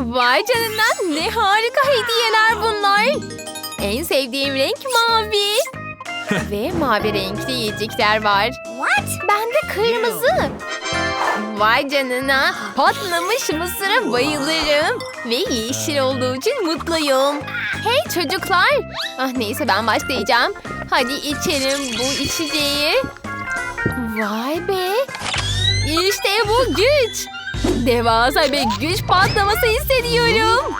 Vay canına ne harika hediyeler bunlar. En sevdiğim renk mavi. Ve mavi renkli yiyecekler var. What? Bende kırmızı. Vay canına. Patlamış mısıra bayılırım. Ve yeşil olduğu için mutluyum. Hey çocuklar. Ah neyse ben başlayacağım. Hadi içelim bu içeceği. Vay be. İşte bu güç. Devasa bir güç patlaması hissediyorum.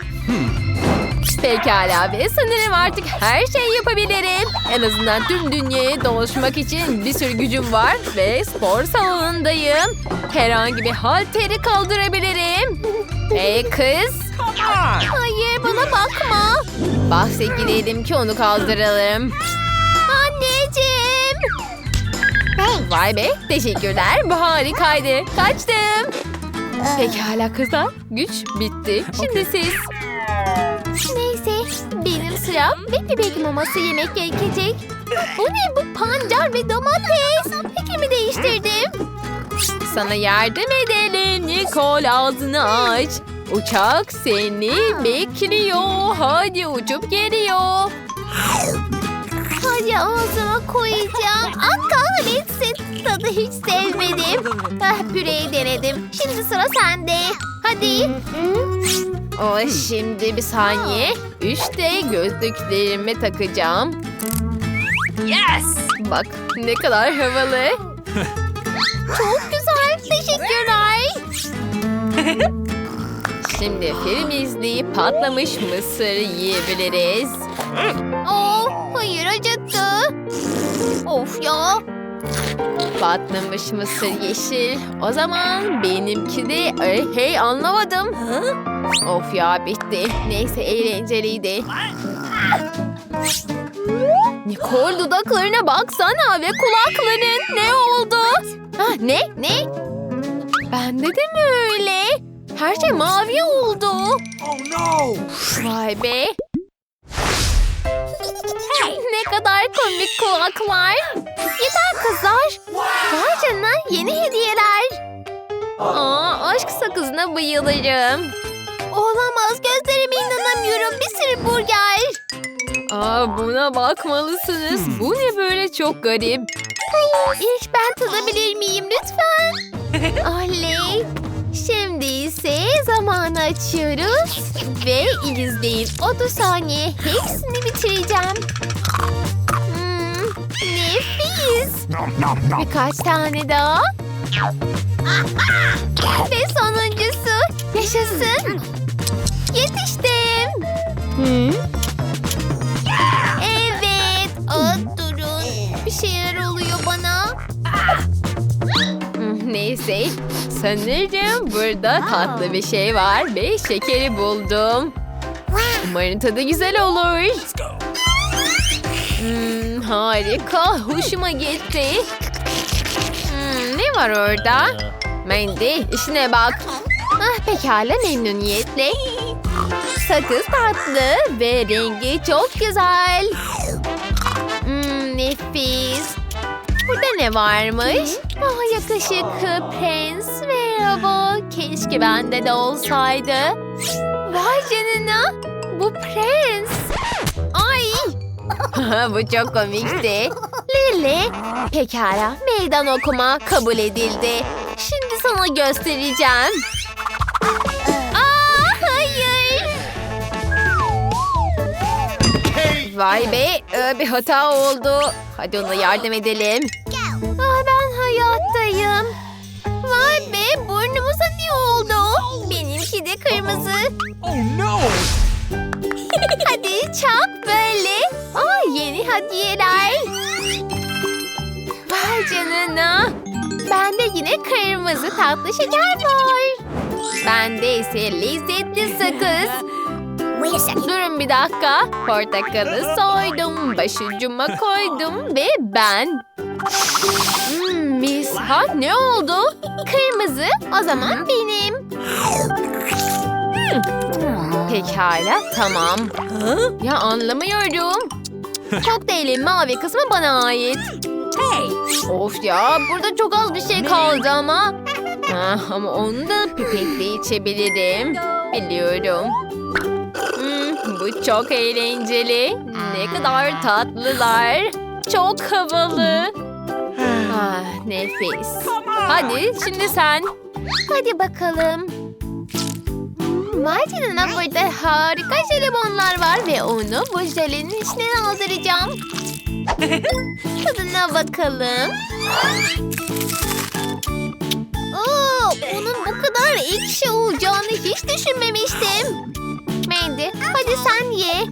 Pekala ve sanırım artık her şeyi yapabilirim. En azından tüm dünyayı dolaşmak için bir sürü gücüm var ve spor salonundayım. Herhangi bir halteri kaldırabilirim. Hey kız. Hayır bana bakma. Bahse gidelim ki onu kaldıralım. Anneciğim. Vay be teşekkürler bu harikaydı. Kaçtım. Pekala kızlar güç bitti. Şimdi siz. Neyse benim sıram ve bebek maması yemek gerekecek. Bu ne bu pancar ve domates? Fikrimi değiştirdim. Sana yardım edelim Nicole ağzını aç. Uçak seni bekliyor. Hadi uçup geliyor. Hadi ağzıma koyacağım. Tadı hiç sevmedim. Ah, püreyi denedim. Şimdi sıra sende. Hadi. O şimdi bir saniye. Üçte gözlüklerimi takacağım. Yes! Bak ne kadar havalı. Çok güzel. Teşekkürler. Şimdi film izleyip patlamış mısır yiyebiliriz. Oh, hayır acıttı. Of ya. Patlamış mısır yeşil. O zaman benimki de Ay, hey anlamadım. Of ya bitti. Neyse eğlenceliydi. Nicole dudaklarına baksana ve kulakların ne oldu? Ah, ne? Ne? Bende de mi öyle? Her şey mavi oldu. Oh no! Vay be. ne kadar komik kulaklar. Yeter kızlar. Vay canına yeni hediyeler. Aa, aşk sakızına bayılırım. Olamaz gözlerime inanamıyorum. Bir sürü burger. Aa, buna bakmalısınız. Bu ne böyle çok garip. İlk ben tadabilir miyim lütfen? Oley. Şimdi ise zamanı açıyoruz. Ve izleyin 30 saniye hepsini bitireceğim. Hmm, nefis. Birkaç tane daha. Ve sonuncusu. Yaşasın. Yetiştim. Evet. Aa, durun. Bir şeyler oluyor bana. Hmm, Neyse. Sanırım burada tatlı bir şey var ve şekeri buldum. Umarım tadı güzel olur. Let's go. Hmm, harika. Hoşuma gitti. Hmm, ne var orada? Mandy işine bak. Ah, pekala memnuniyetle. Sakız tatlı ve rengi çok güzel. Hmm, nefis. Burada ne varmış? Ah, yakışıklı prens. Merhaba. Keşke bende de olsaydı. Vay canına. Bu prens. Bu çok komikti. Lili, pekala meydan okuma kabul edildi. Şimdi sana göstereceğim. Aa, hayır. Vay be, bir hata oldu. Hadi ona yardım edelim. Aa, ben hayattayım. Vay be, burnumuza ne oldu? Benimki de kırmızı. Oh no! Hadi çak böyle. Aa, yeni hediyeler. Vay canına. Bende yine kırmızı tatlı şeker var. Bende ise lezzetli sakız. Durun bir dakika. Portakalı soydum, başucuma koydum ve ben... Hmm, mis. Ha ne oldu? Kırmızı. O zaman benim. Hmm, Pekala, tamam. Ya anlamıyorum. Kokteylin mavi kısmı bana ait. Hey! Of ya burada çok az bir şey kaldı ama. Ah, ama onu da pipetle içebilirim. Biliyorum. Hmm, bu çok eğlenceli. Ne kadar tatlılar. Çok havalı. Ah, nefis. Hadi şimdi sen. Hadi bakalım. Canına burada harika jelibonlar var ve onu bu jelenin içine aldıracağım. Tadına bakalım. Oo, bunun bu kadar ekşi olacağını hiç düşünmemiştim. Mandy, hadi sen ye.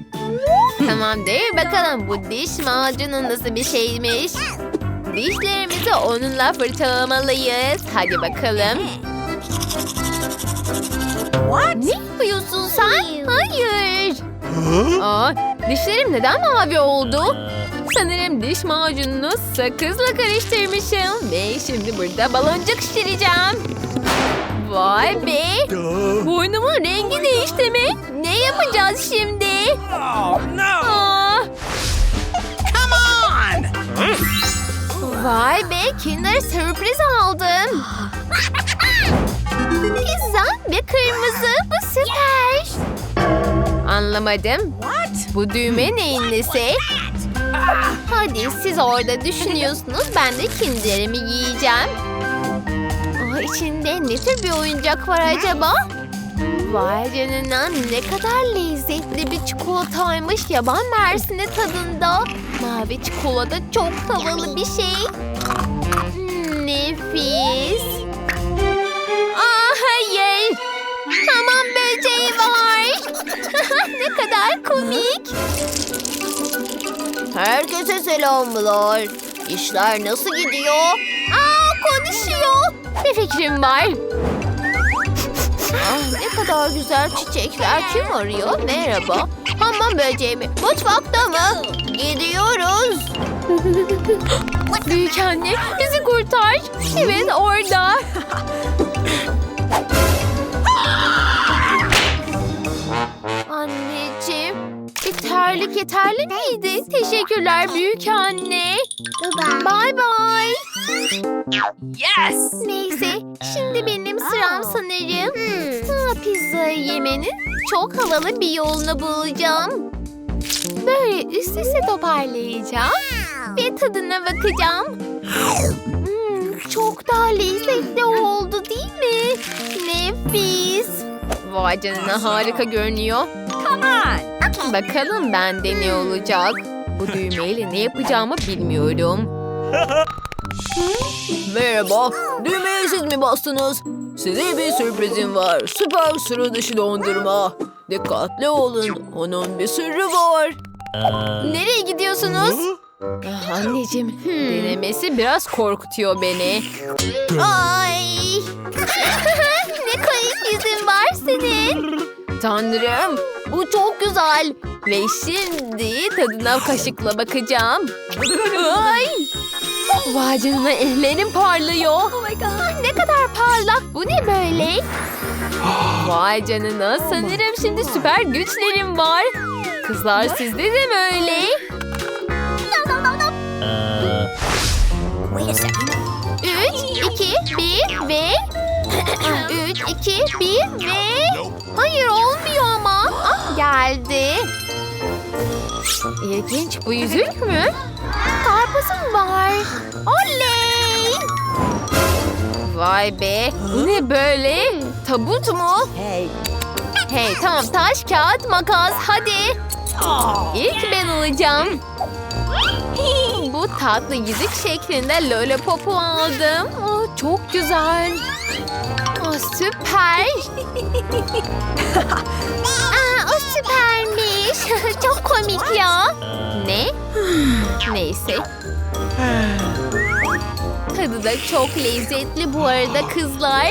Tamamdır, bakalım bu diş macunu nasıl bir şeymiş. Dişlerimizi onunla fırçalamalıyız. Hadi bakalım. Ne yapıyorsun sen? Hayır. Aa, dişlerim neden mavi oldu? Sanırım diş macununu sakızla karıştırmışım. Ve şimdi burada baloncuk şişireceğim. Vay be. Boynumun rengi değişti mi? Ne yapacağız şimdi? Oh no! Aa, Come on! vay be Kinder sürpriz aldım. Anlamadım. What? Bu düğme neyin nesi? Hadi siz orada düşünüyorsunuz. Ben de kinderimi yiyeceğim. Aa, içinde ne tür bir oyuncak var acaba? Vay canına ne kadar lezzetli bir çikolataymış yaban mersini tadında. Mavi çikolata çok havalı bir şey. Hmm, Nefis. Ne kadar komik. Herkese selamlar. İşler nasıl gidiyor? Aa konuşuyor. Bir fikrim var. Ah, ne kadar güzel çiçekler. Kim arıyor? Merhaba. Hamam böceği mi? Mutfakta mı? Gidiyoruz. Büyük anne bizi kurtar. Evet orada. terlik yeterli miydi? Teşekkürler büyük anne. Bye bye. Yes! Neyse, şimdi benim sıram sanırım. Ha, pizza yemenin çok havalı bir yolunu bulacağım. Böyle üst üste toparlayacağım ve tadına bakacağım. Hmm, çok daha lezzetli oldu değil mi? Nefis. Vay canına harika görünüyor. Come on! Bakalım bende ne olacak. Bu düğmeyle ne yapacağımı bilmiyorum. Merhaba. Düğmeye siz mi bastınız? Size bir sürprizim var. Süper sıra dışı dondurma. Dikkatli olun. Onun bir sırrı var. Nereye gidiyorsunuz? Ah, anneciğim, denemesi biraz korkutuyor beni. Ay! ne kayıp yüzün var senin. Tanrım, bu çok güzel. Ve şimdi tadına kaşıkla bakacağım. Ay! Vay canına ellerim parlıyor. Oh my god. Ne kadar parlak. Bu ne böyle? Vay canına sanırım şimdi süper güçlerim var. Kızlar sizde de mi öyle? Second. 3, 2, 1 ve... 3, 2, 1 ve... Hayır olmuyor ama. Ah, geldi. İlginç bu yüzük mü? Karpuzum var. Oley! Vay be. Bu ne böyle? Tabut mu? Hey. Hey tamam taş kağıt makas hadi. İlk ben olacağım. Bu tatlı yüzük şeklinde lollipopu aldım. Oh, çok güzel. Oh, süper. Aa, o süpermiş. çok komik ya. Ne? Neyse. Tadı da çok lezzetli bu arada kızlar.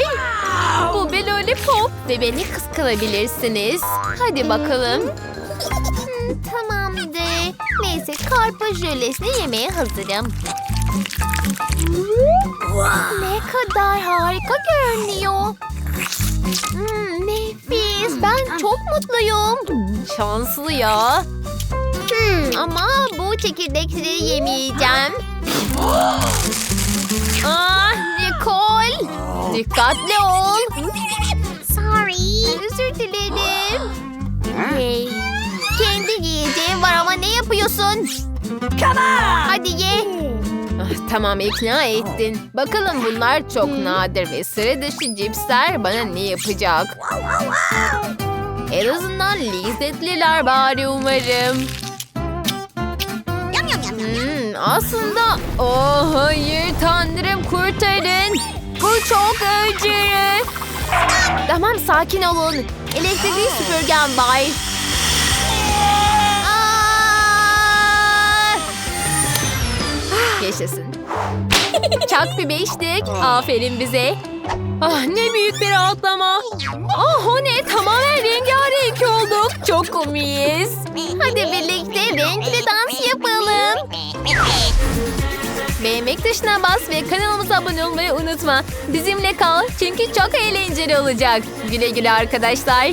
Bu bir lollipop ve beni kıskanabilirsiniz. Hadi bakalım. Hmm, Tamamdır. Neyse karpuz jölesini yemeye hazırım. Ne kadar harika görünüyor. Hmm, nefis. Ben çok mutluyum. Şanslı ya. Hmm, ama bu çekirdekleri yemeyeceğim. Ah, Nicole. Dikkatli ol. Sorry. Özür dilerim. Hey. Kendi yiyeceğin var ama ne yapıyorsun? Hadi ye. Ah, tamam ikna ettin. Bakalım bunlar çok nadir ve sıra dışı cipsler bana ne yapacak? En azından lezzetliler bari umarım. Hmm, aslında... Oh hayır tanrım kurtarın. Bu çok acı. Tamam sakin olun. Elektrikli süpürgem var. Yaşasın. Çak bir beşlik. Aferin bize. Ah ne büyük bir rahatlama. Ah o ne tamamen rengarenk olduk. Çok komiyiz. Hadi birlikte renkli dans yapalım. Beğenmek tuşuna bas ve kanalımıza abone olmayı unutma. Bizimle kal çünkü çok eğlenceli olacak. Güle güle arkadaşlar.